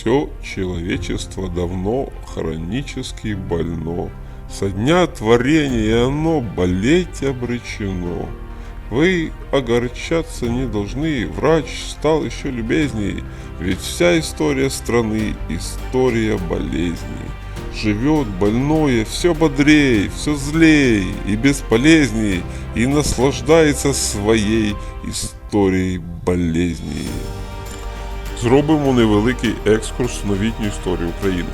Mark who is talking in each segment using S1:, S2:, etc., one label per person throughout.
S1: Все человечество давно хронически больно. Со дня творения оно болеть обречено. Вы огорчаться не должны, врач стал еще любезней, ведь вся история страны – история болезней. Живет больное все бодрей, все злей и бесполезней, и наслаждается своей історией болезней. Зробимо невеликий екскурс в новітню історію України.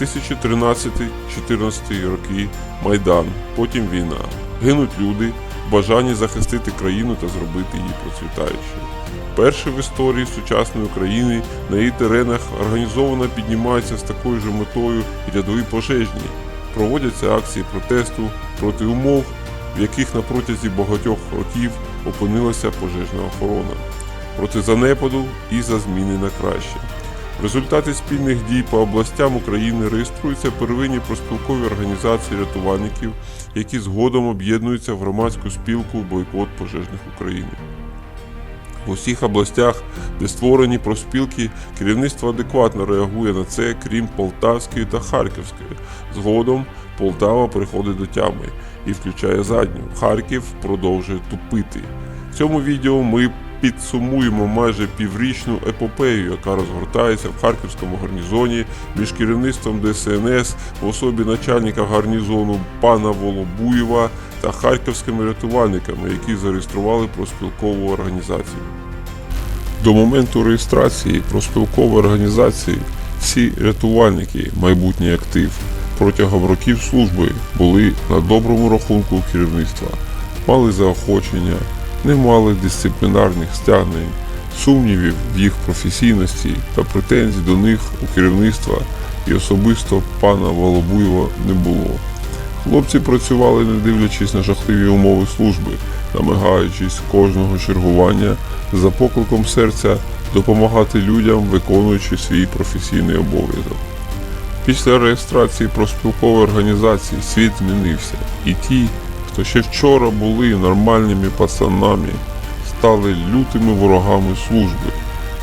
S1: 2013-14 роки Майдан, потім війна. Гинуть люди, в бажанні захистити країну та зробити її процвітаючою. Перший в історії сучасної України на її теренах організовано піднімаються з такою ж метою рядові пожежні. Проводяться акції протесту проти умов, в яких на протязі багатьох років опинилася пожежна охорона проти занепаду і за зміни на краще. В результаті спільних дій по областям України реєструються первинні проспілкові організації рятувальників, які згодом об'єднуються в громадську спілку бойкот пожежних України. В усіх областях, де створені профспілки, керівництво адекватно реагує на це, крім Полтавської та Харківської. Згодом Полтава приходить до тями і включає задню. Харків продовжує тупити. В цьому відео ми підсумуємо майже піврічну епопею, яка розгортається в харківському гарнізоні між керівництвом ДСНС в особі начальника гарнізону пана Волобуєва та харківськими рятувальниками, які зареєстрували проспілкову організацію. До моменту реєстрації проспілкової організації всі рятувальники, майбутній актив, протягом років служби були на доброму рахунку керівництва, мали заохочення, не мали дисциплінарних стягнень, сумнівів в їх професійності та претензій до них у керівництва і особисто пана Волобуєва не було. Хлопці працювали, не дивлячись на жахливі умови служби, намагаючись кожного чергування за покликом серця допомагати людям, виконуючи свій професійний обов'язок. Після реєстрації проспілкової організації світ змінився, і ті, хто ще вчора були нормальними пацанами, стали лютими ворогами служби,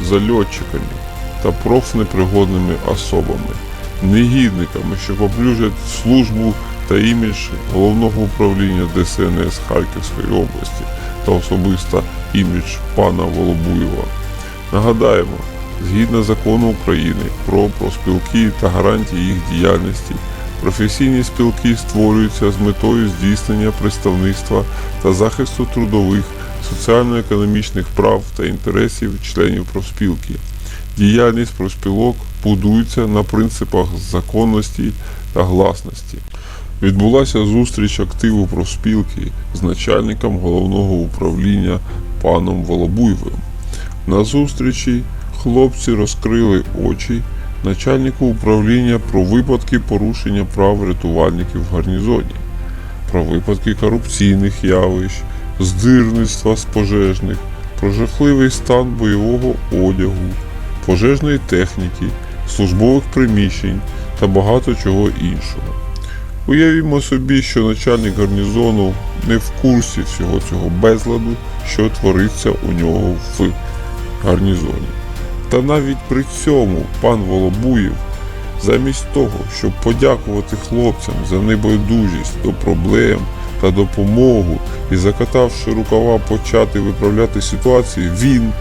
S1: зальотчиками та профнепригодними особами, негідниками, що поплюжать службу та імідж головного управління ДСНС Харківської області та особисто імідж пана Волобуєва. Нагадаємо, згідно закону України про проспілки та гарантії їх діяльності, професійні спілки створюються з метою здійснення представництва та захисту трудових, соціально-економічних прав та інтересів членів профспілки. Діяльність профспілок будується на принципах законності та гласності. Відбулася зустріч активу профспілки з начальником головного управління паном Волобуєвим. На зустрічі хлопці розкрили очі начальнику управління про випадки порушення прав рятувальників в гарнізоні, про випадки корупційних явищ, здирництва з пожежних, про жахливий стан бойового одягу, пожежної техніки, службових приміщень та багато чого іншого. Уявімо собі, що начальник гарнізону не в курсі всього цього безладу, що твориться у нього в гарнізоні. Та навіть при цьому пан Волобуєв, замість того, щоб подякувати хлопцям за небайдужість до проблем та допомогу і закатавши рукава почати виправляти ситуацію, він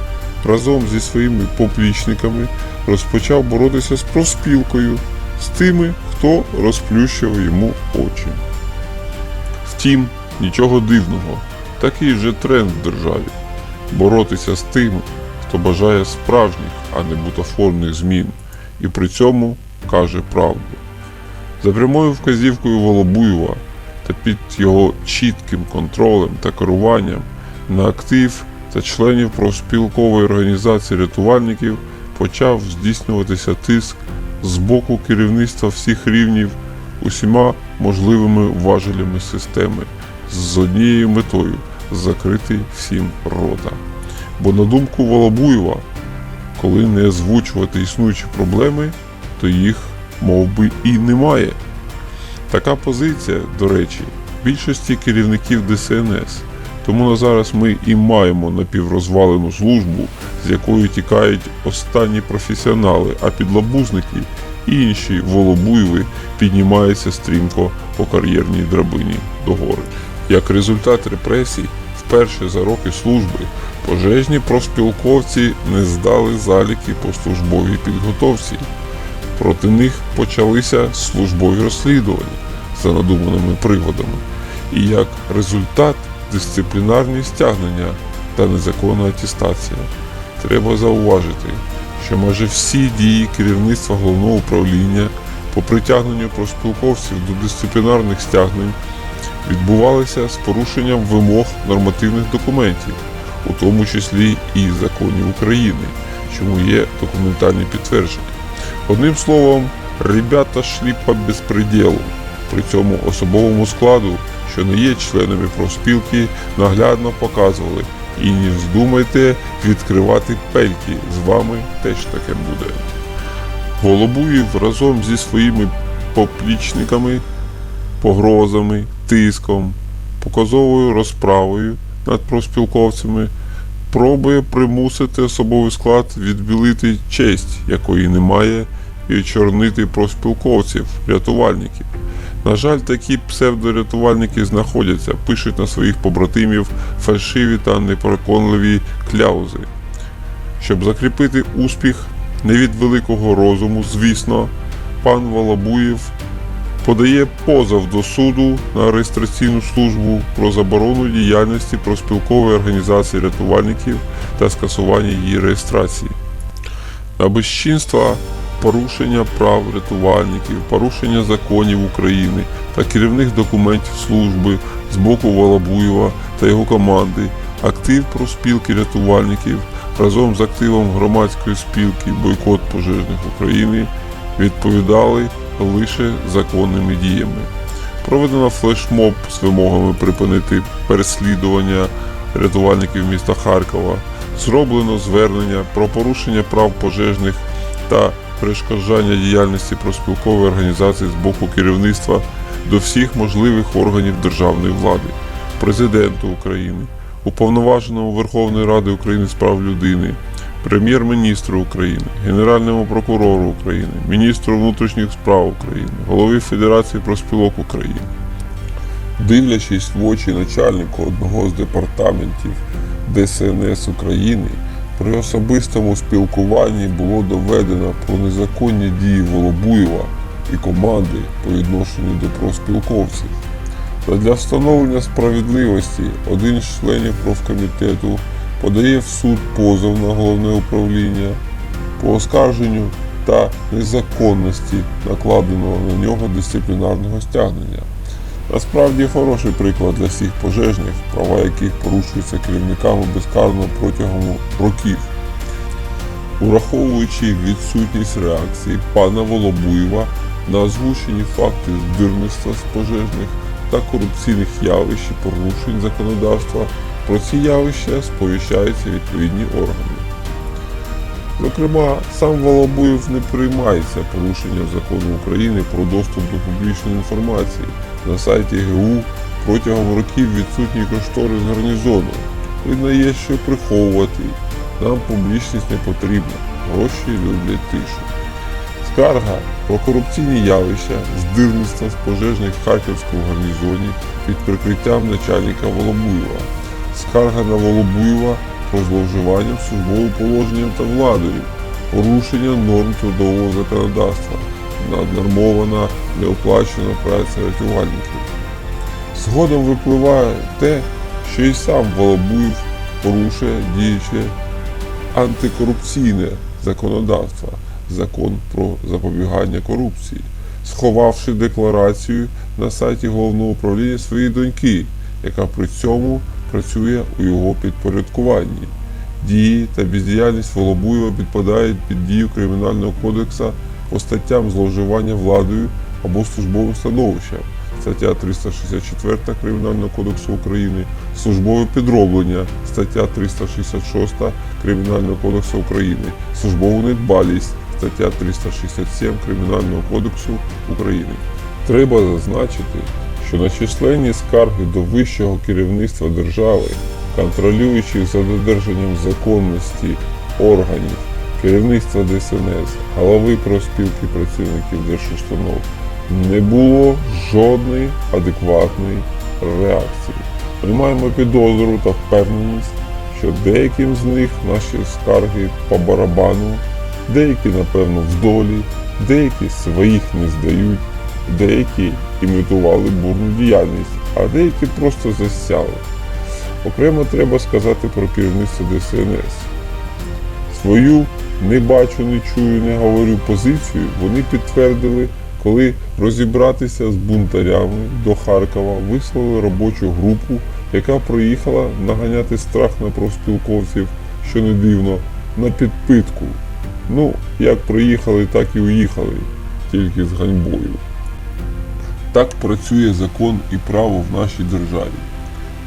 S1: разом зі своїми поплічниками розпочав боротися з профспілкою, з тими, хто розплющив йому очі. Втім, нічого дивного, такий же тренд в державі боротися з тим, хто бажає справжніх, а не бутафорних змін, і при цьому каже правду. За прямою вказівкою Волобуєва та під його чітким контролем та керуванням на актив та членів профспілкової організації рятувальників почав здійснюватися тиск з боку керівництва всіх рівнів усіма можливими важелями системи з однією метою закрити всім рота. Бо на думку Волобуєва, коли не озвучувати існуючі проблеми, то їх мов би і немає. Така позиція, до речі, більшості керівників ДСНС, Тому на зараз ми і маємо напіврозвалену службу, з якої тікають останні професіонали, а підлабузники і інші волобуйви піднімаються стрімко по кар'єрній драбині догори. Як результат репресій, вперше за роки служби пожежні профспілковці не здали заліки по службовій підготовці. Проти них почалися службові розслідування за надуманими приводами, і як результат дисциплінарні стягнення та незаконна атестація. Треба зауважити, що майже всі дії керівництва головного управління по притягненню профспілковців до дисциплінарних стягнень відбувалися з порушенням вимог нормативних документів, у тому числі і законів України, чому є документальні підтвердження. Одним словом, ребята шли по безпреділу. При цьому особовому складу, що не є членами профспілки, наглядно показували і не вздумайте відкривати пельки, з вами теж таке буде. Голобуєв разом зі своїми поплічниками, погрозами, тиском, показовою розправою над профспілковцями пробує примусити особовий склад відбілити честь, якої немає, і очорнити профспілковців, рятувальників. На жаль, такі псевдорятувальники знаходяться, пишуть на своїх побратимів фальшиві та непереконливі кляузи. Щоб закріпити успіх не від великого розуму, звісно, пан Волобуєв подає позов до суду на реєстраційну службу про заборону діяльності профспілкової організації рятувальників та скасування її реєстрації. На безчинства, порушення прав рятувальників, порушення законів України та керівних документів служби з боку Волобуєва та його команди, актив профспілки рятувальників разом з активом громадської спілки Бойкот пожежних України відповідали лише законними діями. Проведено флешмоб з вимогами припинити переслідування рятувальників міста Харкова. Зроблено звернення про порушення прав пожежних та перешкоджання діяльності профспілкової організації з боку керівництва до всіх можливих органів державної влади, президенту України, уповноваженому Верховної Ради України з прав людини, прем'єр-міністру України, Генеральному прокурору України, міністру внутрішніх справ України, голові Федерації профспілок України. Дивлячись в очі начальнику одного з департаментів ДСНС України, при особистому спілкуванні було доведено про незаконні дії Волобуєва і команди по відношенню до профспілковців. Та для встановлення справедливості один з членів профкомітету подає в суд позов на головне управління по оскарженню та незаконності накладеного на нього дисциплінарного стягнення. Насправді хороший приклад для всіх пожежних, права яких порушуються керівниками безкарно протягом років. Ураховуючи відсутність реакції пана Волобуєва на озвучені факти здирництва з пожежних та корупційних явищ і порушень законодавства, про ці явища сповіщаються відповідні органи. Зокрема, сам Волобуєв не приймається порушенням закону України про доступ до публічної інформації. На сайті ГУ протягом років відсутній кошторис гарнізону. Визнає, що приховувати. Нам публічність не потрібна. Гроші люблять тишу. Скарга про корупційні явища здирництва з пожежних в Харківському гарнізоні під прикриттям начальника Волобуєва. Скарга на Волобуєва про зловживання службовим положенням та владою, порушення норм трудового законодавства, наднормована неоплачена праця рятувальників. Згодом випливає те, що і сам Волобуєв порушує діюче антикорупційне законодавство, закон про запобігання корупції, сховавши декларацію на сайті головного управління своєї доньки, яка при цьому працює у його підпорядкуванні. Дії та бездіяльність Волобуєва підпадають під дію Кримінального кодексу по статтям зловживання владою або службовим становищем, стаття 364 Кримінального кодексу України, службове підроблення, стаття 366 Кримінального кодексу України, службову недбалість, стаття 367 Кримінального кодексу України. Треба зазначити, що на численні скарги до вищого керівництва держави, контролюючих за додержанням законності органів, керівництва ДСНС, голови профспілки працівників держустанов, не було жодної адекватної реакції. Ми маємо підозру та впевненість, що деяким з них наші скарги по барабану, деякі, напевно, в долі, деякі своїх не здають, деякі імітували бурну діяльність, а деякі просто засяли. Окремо треба сказати про керівництво ДСНС. Свою не бачу, не чую, не говорю позицію вони підтвердили, коли розібратися з бунтарями до Харкова вислали робочу групу, яка приїхала наганяти страх на профспілковців, що не дивно, на підпитку. Ну, як приїхали, так і уїхали, тільки з ганьбою. Так працює закон і право в нашій державі.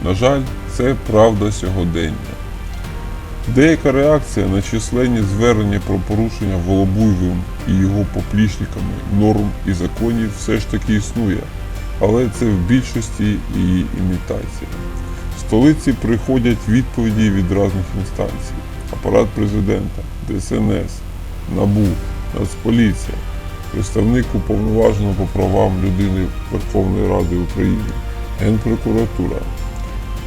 S1: На жаль, це правда сьогодення. Деяка реакція на численні звернення про порушення Волобуєвим і його поплічниками норм і законів все ж таки існує, але це в більшості її імітація. В столиці приходять відповіді від різних інстанцій: апарат президента, ДСНС, НАБУ, Нацполіція, представник уповноваженого по правам людини Верховної Ради України, Генпрокуратура.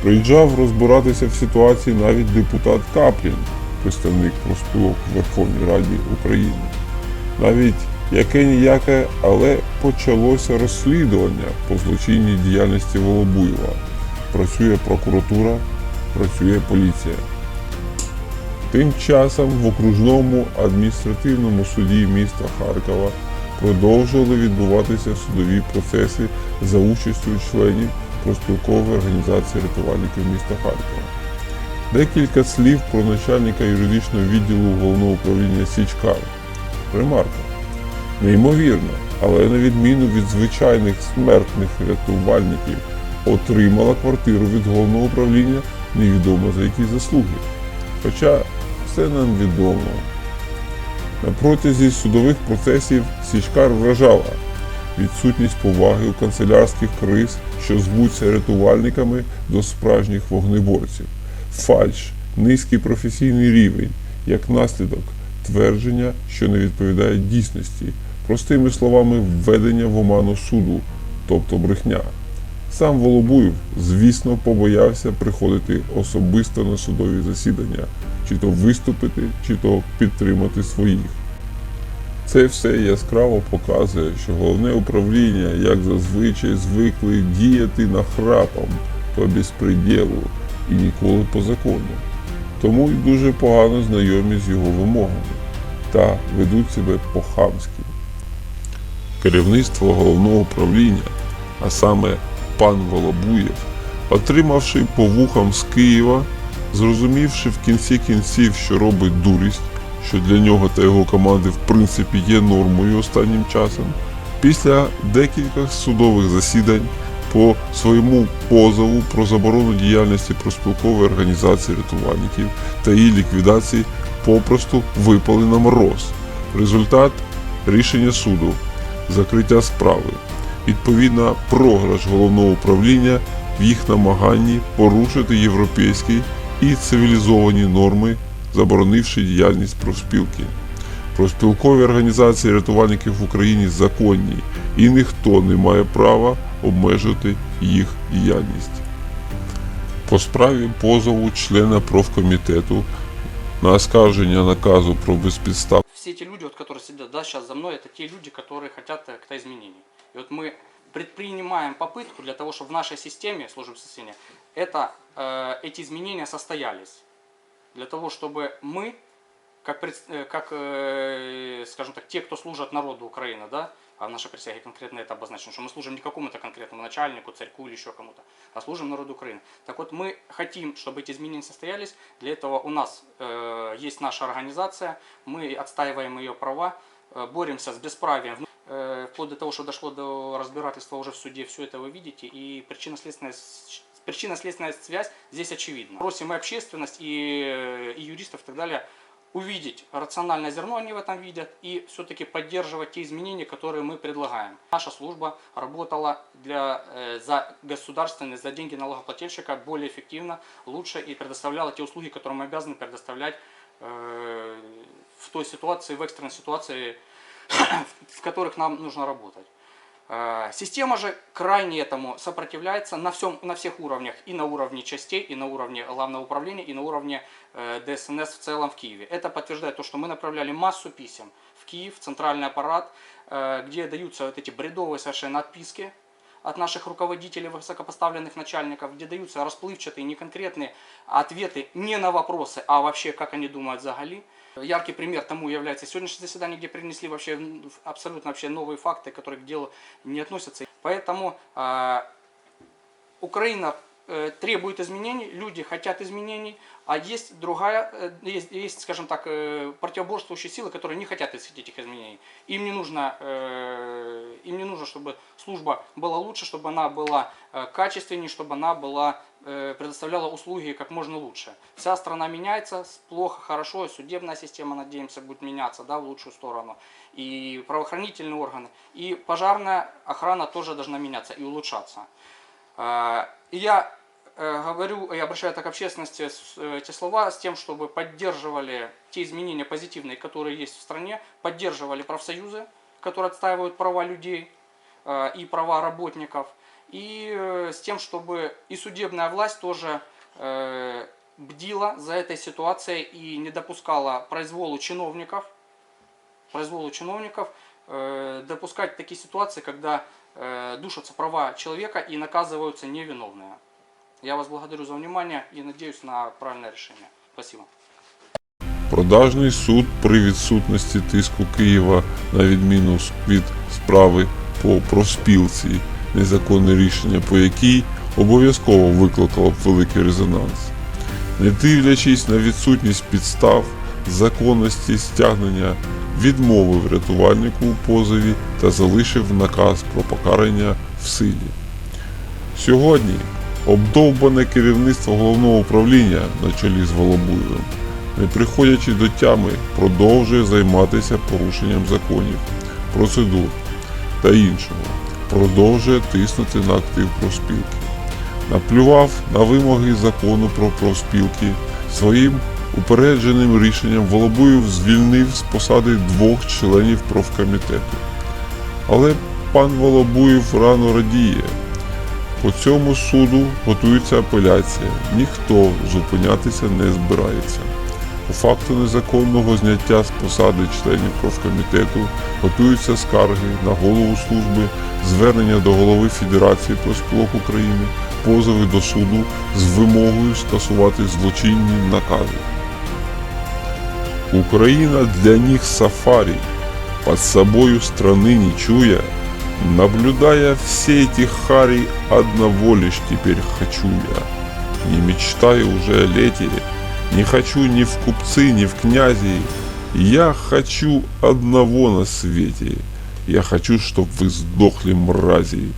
S1: Приїжджав розбиратися в ситуації навіть депутат Каплін, представник профспілок в Верховній Раді України. Навіть яке ніяке, але почалося розслідування по злочинній діяльності Волобуєва. Працює прокуратура, працює поліція. Тим часом в окружному адміністративному суді міста Харкова продовжували відбуватися судові процеси за участю членів профспілкової організації рятувальників міста Харкова. Декілька слів про начальника юридичного відділу головного управління Січкар. Ремарка. Неймовірно, але на відміну від звичайних смертних рятувальників, отримала квартиру від головного управління невідомо за які заслуги. Хоча все нам відомо. На протязі судових процесів Січкар вражала відсутність поваги у канцелярських криз, що звуться рятувальниками до справжніх вогнеборців, фальш, низький професійний рівень, як наслідок твердження, що не відповідає дійсності, простими словами, введення в оману суду, тобто брехня. Сам Волобуєв, звісно, побоявся приходити особисто на судові засідання, чи то виступити, чи то підтримати своїх. Це все яскраво показує, що головне управління, як зазвичай, звикли діяти нахрапом по безпреділу і ніколи по закону. Тому й дуже погано знайомі з його вимогами та ведуть себе по-хамськи. Керівництво головного управління, а саме пан Волобуєв, отримавши по вухам з Києва, зрозумівши в кінці кінців, що робить дурість, що для нього та його команди в принципі є нормою останнім часом, після декількох судових засідань по своєму позову про заборону діяльності проспілкової організації рятувальників та її ліквідації попросту випали на мороз. Результат рішення суду, закриття справи, відповідно програш головного управління в їх намаганні порушити європейські і цивілізовані норми, заборонивши діяльність профспілки. Профспілкові організації рятувальників в Україні законні, і ніхто не має права обмежити їх діяльність. По справі позову члена профкомітету на оскарження наказу про безпідстав
S2: все эти люди, вот, которые сидят да, сейчас за мной, это те люди, которые хотят э, к изменений. И вот мы предпринимаем попытку для того, чтобы в нашей системе службы спасения это, э, эти изменения состоялись. Для того, чтобы мы, как, э, как э, скажем так, те, кто служат народу Украины, да, а в нашей присяге конкретно это обозначено, что мы служим не какому-то конкретному начальнику, царьку или еще кому-то, а служим народу Украины. Так вот, мы хотим, чтобы эти изменения состоялись. Для этого у нас э, есть наша организация, мы отстаиваем ее права, э, боремся с бесправием. Э, вплоть до того, что дошло до разбирательства уже в суде, все это вы видите, и причинно-следственная Причинно-следственная связь здесь очевидна. Просим и общественность, и, э, и юристов, и так далее, увидеть рациональное зерно они в этом видят и все-таки поддерживать те изменения, которые мы предлагаем. Наша служба работала для, э, за государственные, за деньги налогоплательщика более эффективно, лучше и предоставляла те услуги, которые мы обязаны предоставлять э, в той ситуации, в экстренной ситуации, в которых нам нужно работать. Э, Система же крайне этому сопротивляется на, всем, на всех уровнях. И на уровне частей, и на уровне главного управления, и на уровне э, ДСНС в целом в Киеве. Это подтверждает то, что мы направляли массу писем в Киев, в центральный аппарат, э, где даются вот эти бредовые совершенно отписки от наших руководителей, высокопоставленных начальников, где даются расплывчатые, неконкретные ответы не на вопросы, а вообще, как они думают взагалі. Яркий пример тому является сегодняшнее заседание, где принесли вообще м, абсолютно вообще новые факты, которые к делу не относятся. Поэтому а, Украина э, требует изменений, люди хотят изменений, а есть другая, э, есть, есть, скажем так, э, противоборствующие силы, которые не хотят этих изменений. Им не нужно, э, им не нужно, чтобы служба была лучше, чтобы она была э, качественнее, чтобы она была э, предоставляла услуги как можно лучше. Вся страна меняется, плохо, хорошо, судебная система, надеемся, будет меняться да, в лучшую сторону, и правоохранительные органы, и пожарная охрана тоже должна меняться и улучшаться. Я э, говорю и обращаю так к общественности э, эти слова с тем, чтобы поддерживали те изменения позитивные, которые есть в стране, поддерживали профсоюзы, которые отстаивают права людей э, и права работников, и э, с тем, чтобы и судебная власть тоже э, бдила за этой ситуацией и не допускала произволу чиновников, произволу чиновников, э, допускать такие ситуации, когда э, душатся права человека и наказываются невиновные. Я вас благодарю за внимание и надеюсь на правильное решение. Спасибо.
S1: Продажний суд при відсутності тиску Києва на відміну від справи по профспілці, незаконне рішення по якій обов'язково викликало б великий резонанс. Не дивлячись на відсутність підстав, законності стягнення, відмовив рятувальнику у позові та залишив наказ про покарання в силі. Сьогодні обдовбане керівництво головного управління на чолі з Волобуєвим не приходячи до тями, продовжує займатися порушенням законів, процедур та іншого, продовжує тиснути на актив профспілки. Наплював на вимоги закону про профспілки своїм упередженим рішенням Волобуєв звільнив з посади двох членів профкомітету. Але пан Волобуєв рано радіє. По цьому суду готується апеляція. Ніхто зупинятися не збирається. По факту незаконного зняття з посади членів профкомітету готуються скарги на голову служби, звернення до голови Федерації профспілок України, позови до суду з вимогою скасувати злочинні накази. Украина для них сафари, под собою страны не чуя, наблюдая все эти хари, одного лишь теперь хочу я. Не мечтаю уже о лете, не хочу ни в купцы, ни в князи, я хочу одного на свете. Я хочу, чтоб вы сдохли, мрази.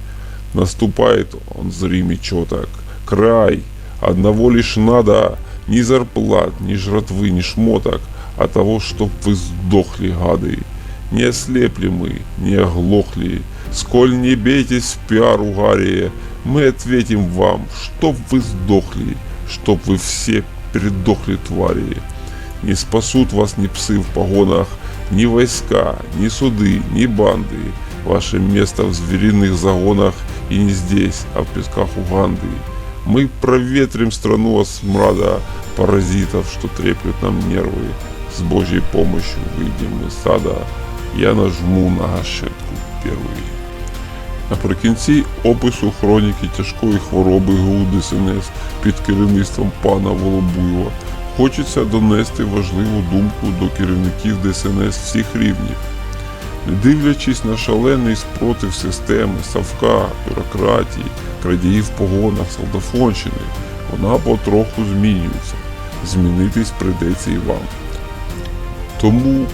S1: Наступает он зримый чёток. Край. Одного лишь надо. Ни зарплат, ни жратвы, ни шмоток. А того, чтоб вы сдохли, гады. Не ослепли мы, не оглохли. Сколь не бейтесь в пиар угарие, мы ответим вам, чтоб вы сдохли, чтоб вы все передохли твари. Не спасут вас ни псы в погонах, ни войска, ни суды, ни банды. Ваше место в звериных загонах и не здесь, а в песках Уганды. Мы проветрим страну от смрада паразитов, что треплют нам нервы. С Божьей помощью выйдем из сада. Я нажму на гашетку первый. Наприкінці опису хроніки тяжкої хвороби ГУ ДСНС під керівництвом пана Волобуєва хочеться донести важливу думку до керівників ДСНС всіх рівнів. Не дивлячись на шалений спротив системи, Савка, бюрократії, крадіїв погонах, солдафонщини, вона потроху змінюється. Змінитись прийдеться і вам. Тому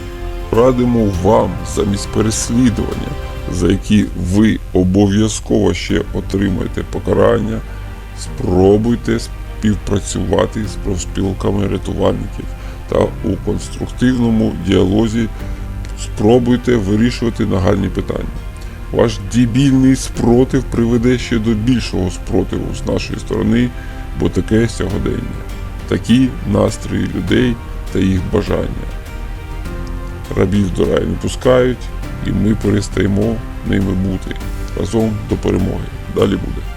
S1: радимо вам замість переслідування, за які ви обов'язково ще отримаєте покарання, спробуйте співпрацювати з профспілками рятувальників, та у конструктивному діалозі спробуйте вирішувати нагальні питання. Ваш дебільний спротив приведе ще до більшого спротиву з нашої сторони, бо таке сьогодення, такі настрої людей та їх бажання. Рабів до раю не пускають, і ми перестаємо ними бути разом до перемоги. Далі буде.